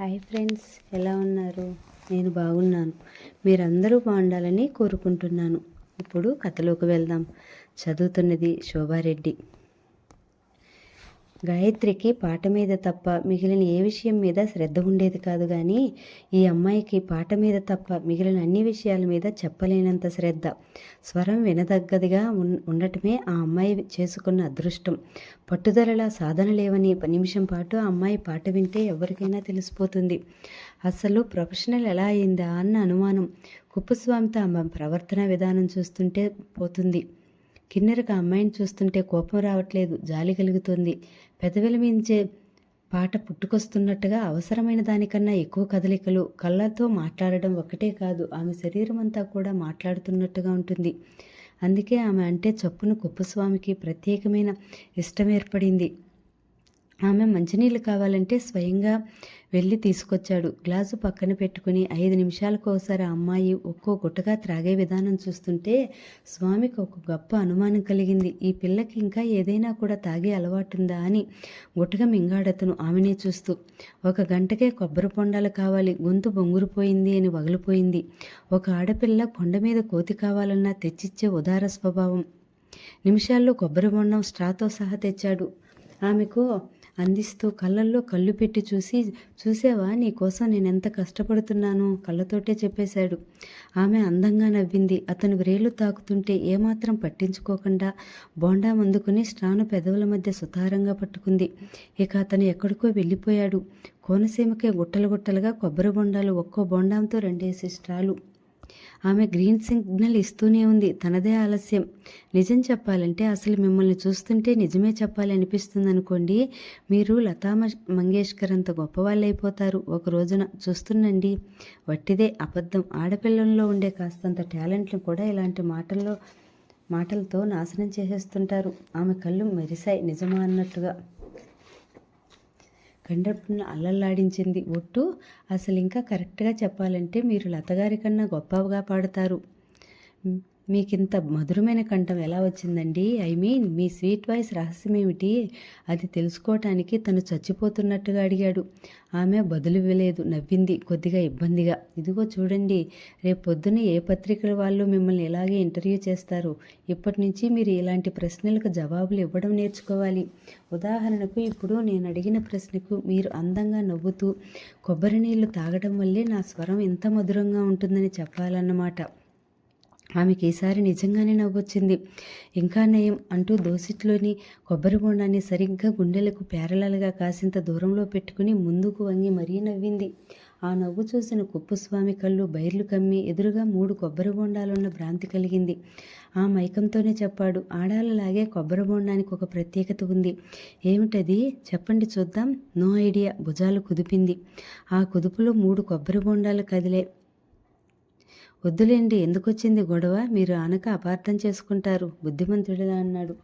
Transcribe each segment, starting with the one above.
Hi friends ఎలా ఉన్నారు? నేను బాగున్నాను. మీరందరూ బాగుండాలని కోరుకుంటున్నాను. ఇప్పుడు కథలోకి వెళ్దాం. చదువుతున్నది శోభారెడ్డి. గాయత్రికి పాట మీద తప్ప మిగిలిన ఏ విషయం మీద శ్రద్ధ ఉండేది కాదు కానీ ఈ అమ్మాయికి పాట మీద తప్ప మిగిలిన అన్ని విషయాల మీద చెప్పలేనంత శ్రద్ధ. స్వరం వినదగ్గదిగా ఉండటమే ఆ అమ్మాయి చేసుకున్న అదృష్టం. పట్టుదలల సాధన లేవని నిమిషం పాటు ఆ అమ్మాయి పాట వింటే ఎవరికైనా తెలిసిపోతుంది. అసలు ప్రొఫెషనల్ ఎలా అయిందా అన్న అనుమానం. కుప్పస్వామితో ఆమె ప్రవర్తన విధానం చూస్తుంటే పోతుంది. కిన్నెరకు అమ్మాయిని చూస్తుంటే కోపం రావట్లేదు జాలి కలుగుతుంది. పెదవిల మించే పాట పుట్టుకొస్తున్నట్టుగా అవసరమైన దానికన్నా ఎక్కువ కదలికలు కళ్ళతో మాట్లాడడం ఒకటే కాదు ఆమె శరీరం అంతా కూడా మాట్లాడుతున్నట్టుగా ఉంటుంది. అందుకే ఆమె అంటే చప్పున కుప్పస్వామికి ప్రత్యేకమైన ఇష్టం ఏర్పడింది. ఆమె మంచినీళ్ళు కావాలంటే స్వయంగా వెళ్ళి తీసుకొచ్చాడు. గ్లాసు పక్కన పెట్టుకుని ఐదు నిమిషాలకు ఒకసారి అమ్మాయి ఒక్కో గుట్టగా త్రాగే విధానం చూస్తుంటే స్వామికి ఒక గొప్ప అనుమానం కలిగింది. ఈ పిల్లకి ఇంకా ఏదైనా కూడా తాగే అలవాటుందా అని గుట్టగా మింగాడతను ఆమెనే చూస్తూ. ఒక గంటకే కొబ్బరి పొండాలు కావాలి గొంతు బొంగురుపోయింది అని వగిలిపోయింది. ఒక ఆడపిల్ల కొండ మీద కోతి కావాలన్నా తెచ్చిచ్చే ఉదార స్వభావం. నిమిషాల్లో కొబ్బరి బొండం స్ట్రాతో సహా తెచ్చాడు. ఆమెకు అందిస్తూ కళ్ళల్లో కళ్ళు పెట్టి చూసి చూసావా నీ కోసం నేను ఎంత కష్టపడుతున్నాను కళ్ళతోటే చెప్పేశాడు. ఆమె అందంగా నవ్వింది. అతను వ్రేలు తాకుతుంటే ఏమాత్రం పట్టించుకోకుండా బోండా అందుకుని స్ట్రాను పెదవుల మధ్య సుతారంగా పట్టుకుంది. ఇక అతను ఎక్కడికో వెళ్ళిపోయాడు. కోనసీమకే గుట్టలు గుట్టలుగా కొబ్బరి బొండాలు ఒక్కో బొండాంతో రెండేసి స్ట్రాలు. ఆమె గ్రీన్ సిగ్నల్ ఇస్తూనే ఉంది. తనదే ఆలస్యం. నిజం చెప్పాలంటే అసలు మిమ్మల్ని చూస్తుంటే నిజమే చెప్పాలి అనిపిస్తుంది అనుకోండి మీరు లతా మంగేష్కర్ అంత గొప్పవాళ్ళు అయిపోతారు ఒక రోజున చూస్తుండండి. వట్టిదే అబద్ధం. ఆడపిల్లల్లో ఉండే కాస్తంత టాలెంట్ను కూడా ఇలాంటి మాటల్లో మాటలతో నాశనం చేసేస్తుంటారు. ఆమె కళ్ళు మెరిశాయి. నిజమా అన్నట్టుగా. కండప్పును అల్లల్లాడించింది. ఒట్టు అసలు ఇంకా కరెక్ట్గా చెప్పాలంటే మీరు లతగారి కన్నా గొప్పగా పాడతారు. మీకు మీకింత మధురమైన కంఠం ఎలా వచ్చిందండి? ఐ మీన్ మీ స్వీట్ వాయిస్ రహస్యం ఏమిటి అది తెలుసుకోవటానికి తను చచ్చిపోతున్నట్టుగా అడిగాడు. ఆమె బదులు ఇవ్వలేదు నవ్వింది కొద్దిగా ఇబ్బందిగా. ఇదిగో చూడండి రేపు పొద్దున్న ఏ పత్రికల వాళ్ళు మిమ్మల్ని ఇలాగే ఇంటర్వ్యూ చేస్తారు? ఇప్పటి నుంచి మీరు ఇలాంటి ప్రశ్నలకు జవాబులు ఇవ్వడం నేర్చుకోవాలి. ఉదాహరణకు ఇప్పుడు నేను అడిగిన ప్రశ్నకు మీరు అందంగా నవ్వుతూ కొబ్బరి నీళ్ళు తాగడం వల్లే నా స్వరం ఎంత మధురంగా ఉంటుందని చెప్పాలన్నమాట. ఆమెకి ఈసారి నిజంగానే నవ్వొచ్చింది. ఇంకా నయం అంటూ దోసిట్లోని కొబ్బరి బొండాన్ని సరిగ్గా గుండెలకు పేరలాలుగా కాసింత దూరంలో పెట్టుకుని ముందుకు వంగి మరీ నవ్వింది. ఆ నవ్వు చూసిన కుప్పస్వామి కళ్ళు బైర్లు కమ్మి ఎదురుగా మూడు కొబ్బరి బొండాలున్న భ్రాంతి కలిగింది. ఆ మైకంతోనే చెప్పాడు ఆడాలలాగే కొబ్బరి బొండానికి ఒక ప్రత్యేకత ఉంది. ఏమిటది? చెప్పండి చూద్దాం. No idea. భుజాలు కుదిపింది. ఆ కుదుపులో మూడు కొబ్బరి బొండాలు కదిలే వద్దులేండి ఎందుకొచ్చింది గొడవ? మీరు అనక అపార్థం చేసుకుంటారు బుద్ధిమంతుడిలా అన్నాడు.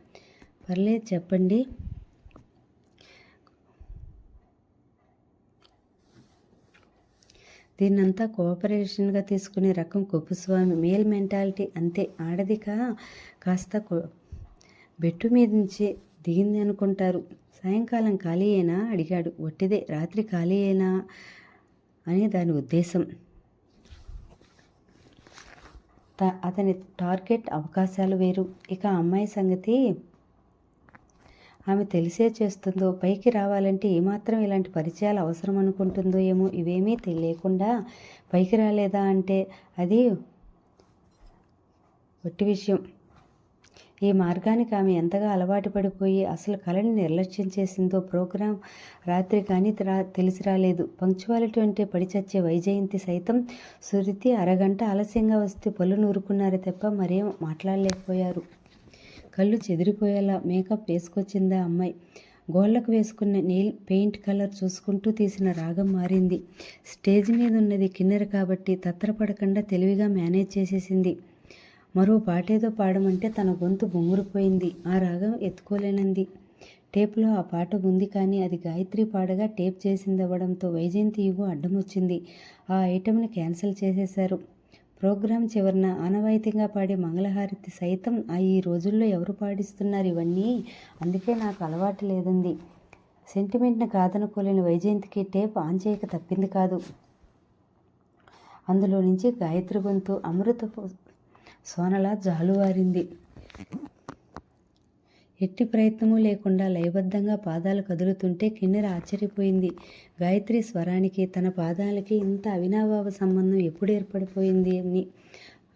పర్లేదు చెప్పండి. దీన్నంతా కోఆపరేషన్గా తీసుకునే రకం కుప్పస్వామి. మేల్ మెంటాలిటీ అంతే. ఆడదిక కాస్త బెట్టు మీద నుంచి దిగింది అనుకుంటారు. సాయంకాలం ఖాళీయేనా అడిగాడు. ఒట్టిదే. రాత్రి ఖాళీయేనా అని దాని ఉద్దేశం. అతని టార్గెట్ అవకాశాలు వేరు. ఇక అమ్మాయి సంగతి ఆమె తెలిసే చేస్తుందో పైకి రావాలంటే ఏమాత్రం ఇలాంటి పరిచయాలు అవసరం అనుకుంటుందో ఏమో ఇవేమీ తెలియకుండా పైకి రాలేదా అంటే అది ఒట్టి విషయం. ఈ మార్గానికి ఆమె ఎంతగా అలవాటు పడిపోయి అసలు కళని నిర్లక్ష్యం చేసిందో ప్రోగ్రాం రాత్రి కానీ రా- తెలిసి రాలేదు. పంక్చువాలిటీ అంటే పడిచచ్చే వైజయంతి సైతం సురితి అరగంట ఆలస్యంగా వస్తే పళ్ళు నూరుకున్నారే తప్ప మరేం మాట్లాడలేకపోయారు. కళ్ళు చెదిరిపోయేలా మేకప్ వేసుకొచ్చిందా అమ్మాయి. గోళ్ళకు వేసుకున్న నెయిల్ పెయింట్ కలర్ చూసుకుంటూ తీసిన రాగం మారింది. స్టేజ్ మీద ఉన్నది కిన్నెర కాబట్టి తత్తరపడకుండా తెలివిగా మేనేజ్ చేసేసింది. మరో పాటేదో పాడమంటే తన గొంతు బొంగురుపోయింది. ఆ రాగం ఎత్తుకోలేనంది. టేప్లో ఆ పాట ఉంది కానీ అది గాయత్రి పాడగా టేప్ చేసింది అవ్వడంతో వైజయంతి ఇవ్వు అడ్డం వచ్చింది ఆ ఐటెంని క్యాన్సిల్ చేసేశారు. ప్రోగ్రాం చివరన ఆనవాయితీగా పాడే మంగళహారతి సైతం ఆ ఈ రోజుల్లో ఎవరు పాడిస్తున్నారు ఇవన్నీ? అందుకే నాకు అలవాటు లేదంది. సెంటిమెంట్ని కాదనుకోలేని వైజయంతికి టేప్ ఆన్ చేయక తప్పింది కాదు. అందులో నుంచి గాయత్రి గొంతు అమృత సోనలా జాలువారింది. ఎట్టి ప్రయత్నము లేకుండా లయబద్ధంగా పాదాలు కదులుతుంటే కిన్నెర ఆశ్చర్యపోయింది. గాయత్రి స్వరానికి తన పాదాలకి ఇంత అవినాభావ సంబంధం ఎప్పుడు ఏర్పడిపోయింది అని.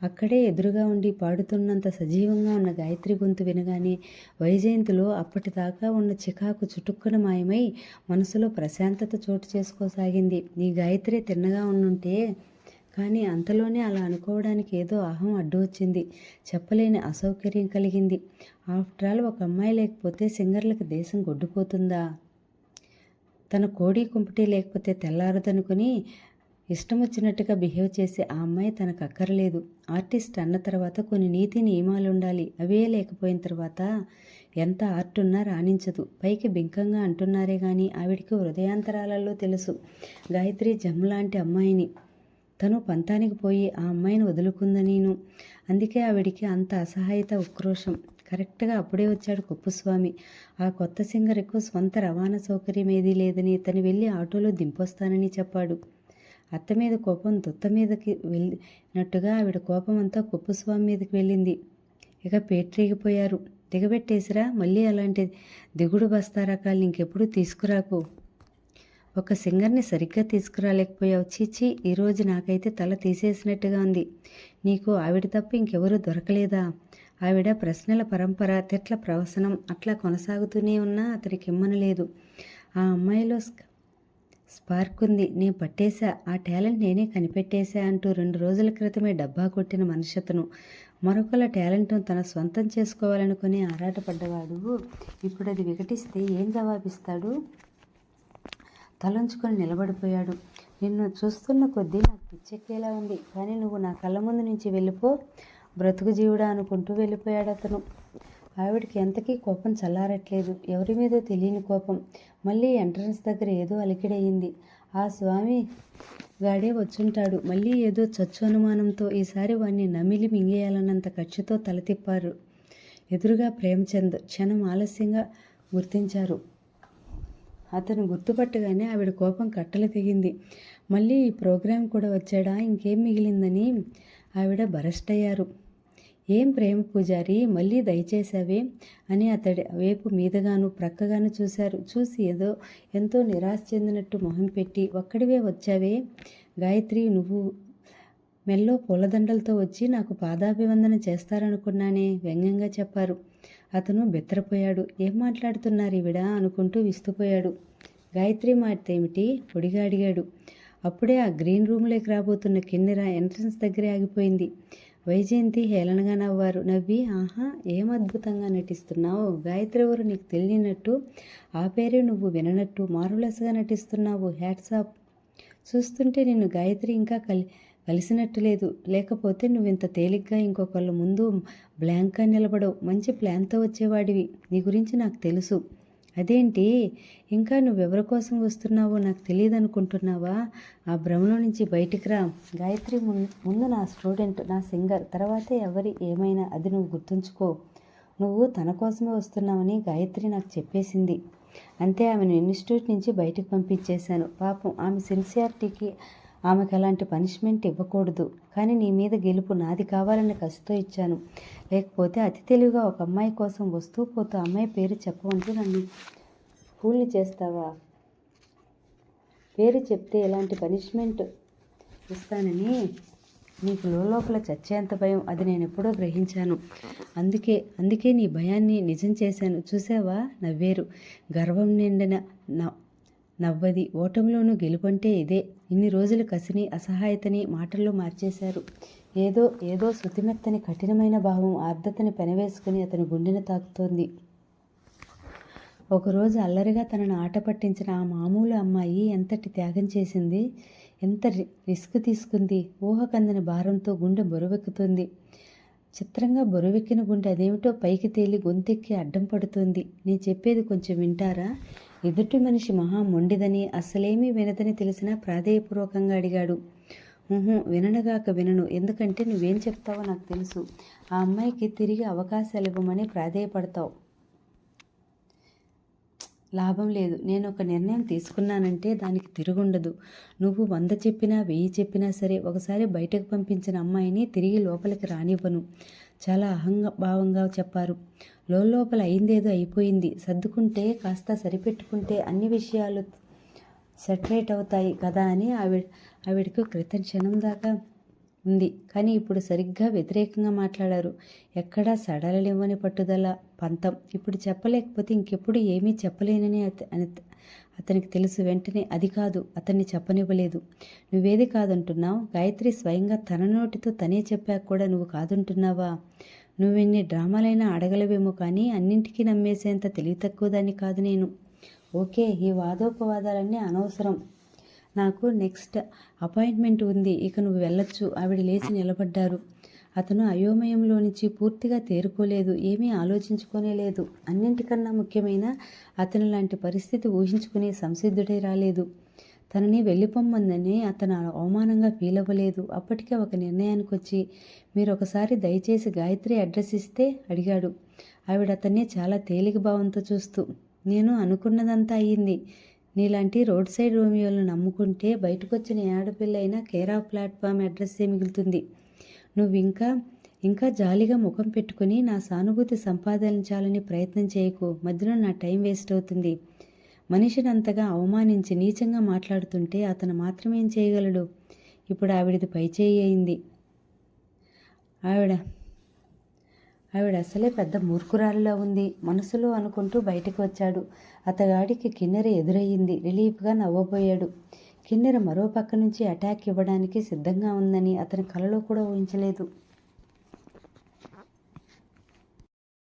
అక్కడే ఎదురుగా ఉండి పాడుతున్నంత సజీవంగా ఉన్న గాయత్రి గొంతు వినగానే వైజయంతిలో అప్పటిదాకా ఉన్న చికాకు చుటుక్కున మాయమై మనసులో ప్రశాంతత చోటు చేసుకోసాగింది. ఈ గాయత్రి తిన్నగా ఉండుంటే కానీ అంతలోనే అలా అనుకోవడానికి ఏదో అహం అడ్డు వచ్చింది. చెప్పలేని అసౌకర్యం కలిగింది. ఆఫ్టర్ ఆల్ ఒక అమ్మాయి లేకపోతే సింగర్లకు దేశం గొడ్డుపోతుందా? తన కోడి కుంపటి లేకపోతే తెల్లారదనుకుని ఇష్టం వచ్చినట్టుగా బిహేవ్ చేసే ఆ అమ్మాయి తనకు అక్కర్లేదు. ఆర్టిస్ట్ అన్న తర్వాత కొన్ని నీతి నియమాలు ఉండాలి. అవే లేకపోయిన తర్వాత ఎంత ఆర్ట్ ఉన్నా రాణించదు. పైకి బింకంగా అంటున్నారే కానీ ఆవిడికి హృదయాంతరాలలో తెలుసు. గాయత్రి జమ్ లాంటి అమ్మాయిని. తను పంతానికి పోయి ఆ అమ్మాయిని వదులుకుందనీను అందుకే ఆవిడికి అంత అసహాయత ఉక్రోషం. కరెక్ట్గా అప్పుడే వచ్చాడు కుప్పుస్వామి. ఆ కొత్త సింగర్కు స్వంత రవాణా సౌకర్యం ఏదీ లేదని తను వెళ్ళి ఆటోలో దింపొస్తానని చెప్పాడు. అత్త మీద కోపం దుత్త మీదకి వెళ్ళినట్టుగా ఆవిడ కోపం అంతా కుప్పుస్వామి మీదకి వెళ్ళింది. ఇక పేట్రీగిపోయారు. దిగబెట్టేసిరా మళ్ళీ అలాంటి దిగుడు బస్తా రకాలు ఇంకెప్పుడు తీసుకురాకు. ఒక సింగర్ని సరిగ్గా తీసుకురాలేకపోయావు. చీచి ఈరోజు నాకైతే తల తీసేసినట్టుగా ఉంది. నీకు ఆవిడ తప్ప ఇంకెవరూ దొరకలేదా? ఆవిడ ప్రశ్నల పరంపర తిట్ల ప్రవసనం అట్లా కొనసాగుతూనే ఉన్నా అతనికి ఇమ్మనలేదు ఆ అమ్మాయిలో స్పార్క్ ఉంది. నేను పట్టేశా. ఆ టాలెంట్ నేనే కనిపెట్టేశా అంటూ రెండు రోజుల క్రితమే డబ్బా కొట్టిన మనిషి మరొకల మరొకళ్ళ టాలెంట్ను తన సొంతం చేసుకోవాలనుకుని ఆరాటపడ్డవాడు. ఇప్పుడు అది వికటిస్తే ఏం జవాబిస్తాడు? తలంచుకొని నిలబడిపోయాడు. నిన్ను చూస్తున్న కొద్దీ నాకు పిచ్చెక్కేలా ఉంది. కానీ నువ్వు నా కళ్ళ ముందు నుంచి వెళ్ళిపో. బ్రతుకు జీవుడా అనుకుంటూ వెళ్ళిపోయాడు అతను. ఆవిడకి ఎంతకీ కోపం చల్లారట్లేదు. ఎవరి మీదో తెలియని కోపం. మళ్ళీ ఎంట్రన్స్ దగ్గర ఏదో అలికిడయింది. ఆ స్వామి గాడే వచ్చుంటాడు. మళ్ళీ ఏదో చచ్చు అనుమానంతో ఈసారి వాణ్ణి నమిలి మింగేయాలన్నంత కక్షతో తల తిప్పారు. ఎదురుగా ప్రేమచంద్ క్షణం ఆలస్యంగా గుర్తించారు. అతను గుర్తుపట్టగానే ఆవిడ కోపం కట్టలు తెగింది. మళ్ళీ ఈ ప్రోగ్రాం కూడా వచ్చాడా? ఇంకేం మిగిలిందని ఆవిడ బరస్ట్ అయ్యారు. ఏం ప్రేమ పూజారి మళ్ళీ దయచేసావే అని అతడి వైపు మీదగాను ప్రక్కగాను చూశారు. చూసి ఏదో ఎంతో నిరాశ చెందినట్టు మొహం పెట్టి ఒక్కడివే వచ్చావే? గాయత్రి నువ్వు మెల్లో పూలదండలతో వచ్చి నాకు పాదాభివందన చేస్తారనుకున్నానే వ్యంగ్యంగా చెప్పారు. అతను బెత్తరపోయాడు. ఏం మాట్లాడుతున్నారు ఈవిడ? అనుకుంటూ విస్తుపోయాడు. గాయత్రి మాట ఏమిటి పొడిగా అడిగాడు. అప్పుడే ఆ గ్రీన్ రూమ్లోకి రాబోతున్న కిన్నెర ఎంట్రన్స్ దగ్గరే ఆగిపోయింది. వైజయంతి హేళనగా నవ్వారు. నవ్వి ఆహా ఏం అద్భుతంగా నటిస్తున్నావు? గాయత్రి ఎవరు నీకు తెలియనట్టు? ఆ పేరే నువ్వు విననట్టు? మారులెస్గా నటిస్తున్నావు. హ్యాట్సాప్. చూస్తుంటే నిన్ను గాయత్రి ఇంకా కలి కలిసినట్టు లేదు. లేకపోతే నువ్వు ఇంత తేలిగ్గా ఇంకొకళ్ళ ముందు బ్లాంక్గా నిలబడవు. మంచి ప్లాన్తో వచ్చేవాడివి. నీ గురించి నాకు తెలుసు. అదేంటి? ఇంకా నువ్వెవరి కోసం వస్తున్నావో నాకు తెలియదు అనుకుంటున్నావా ఆ భ్రమలో నుంచి బయటికి రా. గాయత్రి ముందు నా స్టూడెంట్ నా సింగర్. తర్వాతే ఎవరి ఏమైనా అది నువ్వు గుర్తుంచుకో. నువ్వు తన కోసమే వస్తున్నావని గాయత్రి నాకు చెప్పేసింది. అంతే ఆమెను ఇన్స్టిట్యూట్ నుంచి బయటకు పంపించేశాను. పాపం ఆమె సిన్సియారిటీకి ఆమెకు అలాంటి పనిష్మెంట్ ఇవ్వకూడదు. కానీ నీ మీద గెలుపు నాది కావాలని కసితో ఇచ్చాను. లేకపోతే అతి తెలివిగా ఒక అమ్మాయి కోసం వస్తూ పోతూ అమ్మాయి పేరు చెప్పమంటూ నన్ను ఫూల్ని చేస్తావా? పేరు చెప్తే ఎలాంటి పనిష్మెంట్ ఇస్తానని? నీకు లోపల చచ్చేంత భయం. అది నేను ఎప్పుడో గ్రహించాను. అందుకే అందుకే నీ భయాన్ని నిజం చేశాను. చూసావా? నవ్వేరు. గర్వం నిండిన నవ్వది ఓటంలోనూ గెలుపంటే ఇదే. ఇన్ని రోజులు కసిని అసహాయతని మాటల్లో మార్చేశారు. ఏదో ఏదో శృతిమెత్తని కఠినమైన భావం ఆర్ద్రతని పెనవేసుకుని అతని గుండెను తాకుతోంది. ఒకరోజు అల్లరిగా తనను ఆట పట్టించిన ఆ మామూలు అమ్మాయి ఎంతటి త్యాగం చేసింది? ఎంత రిస్క్ తీసుకుంది? ఊహకందని భారంతో గుండె బొరవెక్కుతుంది. చిత్రంగా బరువెక్కిన గుండె అదేమిటో పైకి తేలి గొంతెక్కి అడ్డం పడుతుంది. నేను చెప్పేది కొంచెం వింటారా? ఎదుటి మనిషి మహా మొండిదని అసలేమీ వినదని తెలిసినా ప్రాధేయపూర్వకంగా అడిగాడు. విననగాక విననుగాక వినను. ఎందుకంటే నువ్వేం చెప్తావో నాకు తెలుసు. ఆ అమ్మాయికి తిరిగి అవకాశాలు ఇవ్వమని ప్రాధేయపడతావు. లాభం లేదు. నేను ఒక నిర్ణయం తీసుకున్నానంటే దానికి తిరుగుండదు. నువ్వు వంద చెప్పినా వెయ్యి చెప్పినా సరే ఒకసారి బయటకు పంపించిన అమ్మాయిని తిరిగి లోపలికి రానివ్వను. చాలా అహంగా భావంగా చెప్పారు. లోపల అయిందేదో అయిపోయింది. సర్దుకుంటే కాస్త సరిపెట్టుకుంటే అన్ని విషయాలు సెటరేట్ అవుతాయి కదా అని ఆవిడ ఆవిడకు క్రితం క్షణం దాకా ఉంది. కానీ ఇప్పుడు సరిగ్గా వ్యతిరేకంగా మాట్లాడారు. ఎక్కడా సడలనివ్వని పట్టుదల పంతం. ఇప్పుడు చెప్పలేకపోతే ఇంకెప్పుడు ఏమీ చెప్పలేనని అత- అని అతనికి తెలుసు. వెంటనే అది కాదు అతన్ని చెప్పనివ్వలేదు. నువ్వేది కాదంటున్నావు? గాయత్రి స్వయంగా తన నోటితో తనే చెప్పాక కూడా నువ్వు కాదంటున్నావా? నువ్వెన్ని డ్రామాలైనా అడగలవేమో కానీ అన్నింటికీ నమ్మేసేంత తెలివి తక్కువ దాన్ని కాదు నేను. ఓకే ఈ వాదోపవాదాలన్నీ అనవసరం. నాకు నెక్స్ట్ అపాయింట్మెంట్ ఉంది. ఇక నువ్వు వెళ్ళొచ్చు. ఆవిడ లేచి నిలబడ్డారు. అతను అయోమయంలో నుంచి పూర్తిగా తేరుకోలేదు. ఏమీ ఆలోచించుకోనే లేదు. అన్నింటికన్నా ముఖ్యమైన అతను లాంటి పరిస్థితి ఊహించుకునే సంసిద్ధుడై రాలేదు. తనని వెళ్ళిపోమ్మందని అతను అవమానంగా ఫీల్ అవ్వలేదు. అప్పటికే ఒక నిర్ణయానికి వచ్చి మీరు ఒకసారి దయచేసి గాయత్రి అడ్రస్ ఇస్తే అడిగాడు. ఆవిడ అతన్ని చాలా తేలిక భావంతో చూస్తూ నేను అనుకున్నదంతా అయ్యింది. నీలాంటి రోడ్ సైడ్ రోమియోలను నమ్ముకుంటే బయటకొచ్చిన ఏ ఆడపిల్ల అయినా కేరా ప్లాట్ఫామ్ అడ్రస్సే మిగులుతుంది. నువ్వు ఇంకా ఇంకా జాలిగా ముఖం పెట్టుకుని నా సానుభూతి సంపాదించాలని ప్రయత్నం చేయకు. మధ్యలో నా టైం వేస్ట్ అవుతుంది. మనిషిని అంతగా అవమానించి నీచంగా మాట్లాడుతుంటే అతను మాత్రమేం చేయగలడు? ఇప్పుడు ఆవిడది పైచేయి అయింది. ఆవిడ ఆవిడ అసలే పెద్ద మూర్ఖురాలిలా ఉంది. మనసులో అనుకుంటూ బయటకు వచ్చాడు. అతగాడికి కిన్నెర ఎదురయ్యింది. రిలీఫ్గా నవ్వబోయాడు. కిన్నెర మరో పక్క నుంచి అటాక్ ఇవ్వడానికి సిద్ధంగా ఉందని అతని కలలో కూడా ఊహించలేదు.